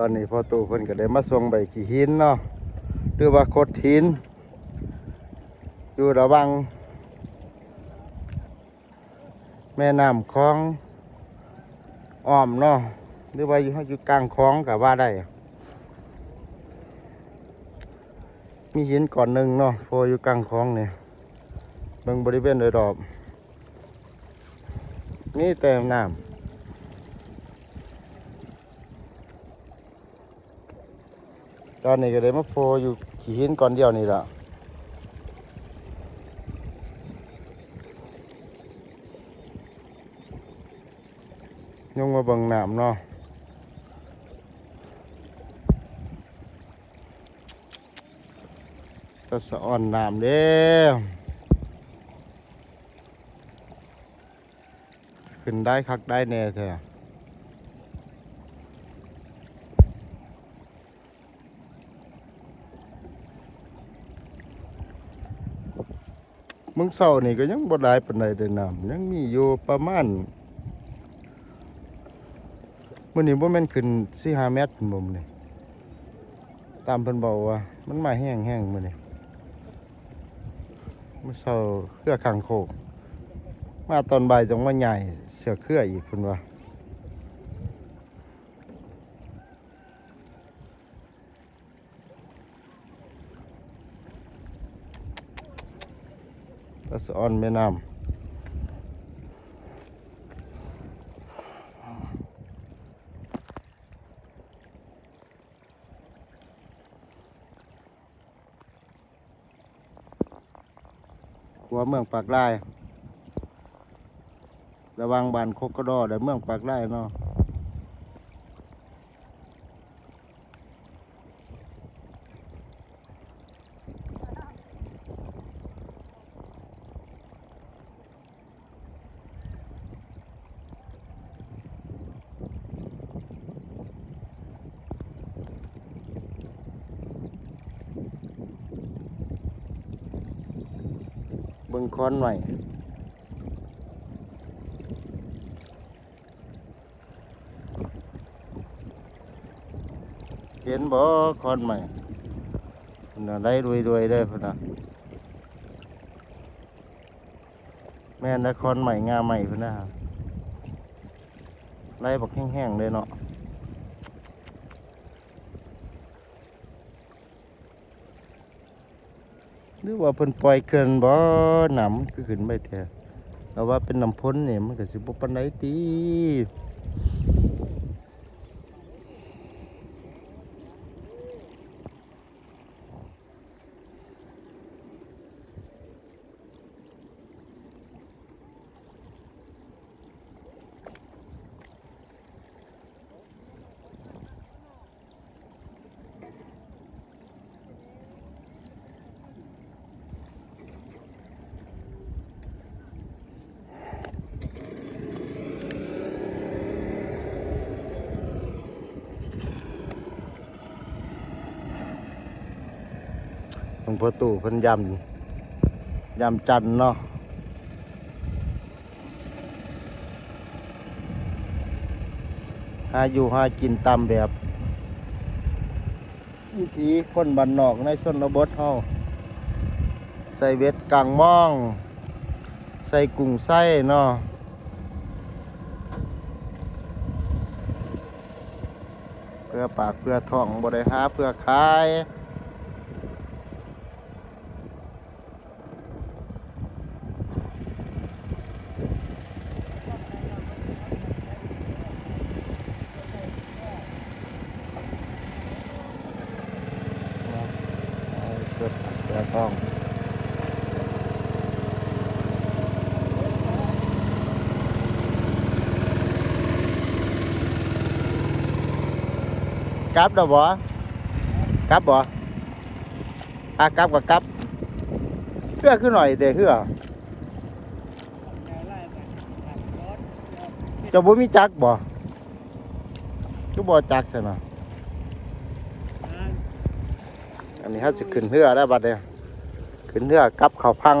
ตอนนี้พอตู่เพิ่นก็ได้มาส่งใบขี้หินเนาะหรือว่าโคดหิน อยู่ระวัง แม่น้ำคลองอ้อมเนาะหรือว่าอยู่อยู่กลางคลองก็ว่าได้มีหินก่อนหนึ่งเนาะโฟอยู่กลางคลองเนี่ยเบิ่งบริเวณโดยรอบนี่แต่น้ำ ตอนนี้ก็เลยมาโฟอยู่ขี่หินก่อนเดียวนี่ละยงมาบิ่งน้ำเนาะตะสะอ่อนน้ำเด้อขึ้นได้คักได้แน่แท้มึงเศร้านี่ก็ยังบ่หลายปานใดเด้อน้ำยังมีอยู่ประมาณมื่อนี้บ่แม่นขึ้น4-5เมตรขึ้นบ่มนี่ตามเพิ่นบอกว่า มันมาแห้งแห้งมื่อนี้มื่อเช้าเครือขังโคกมาตอนบ่ายจังว่าใหญ่เสือเครืออีกคุณว่า ตะสอนแม่น้ำหัวเมืองปากลายระวังบานโคกกระดอแต่เมืองปากไร่เนาะ บิ่งค้อนหน่อยเห็นบ่คอนใหม่พุ่นน่ะได้รวยรวยๆเด้พุ่นน่ะแม่นได้คอนใหม่งาใหม่พุ่นน่ะไล่บักแห้งๆเลยเนาะ หรือว่าเพิ่นปล่อยเกินบ่หนำก็ขึ้นไปแท้แต่ว่าเป็นน้ำพ้นเนี่ยมันก็สิบ่ปานใดตี หลวงพ่อตู่เพิ่นยำยำจันน์เนาะหาอยู่หากินตามแบบวิถีคนบ้านนอกในชนบทเฮาใส่เวทกลางม่อง ใส่กุ้งไส้เนาะเพื่อปากเพื่อท้องบ่ได้หาเพื่อขาย เอาเกิดเกิดท้องกลับดอกบ่กลับบ่อากลับกับกลับเพื่อขึ้นหน่อยแต่เพื่อจะบ่มีจักบ่ก็บ่จักซะนะ อันนี้เขาจะขึ้นเรือได้บัดเนี่ยขึ้นเรือกลับเขาพัง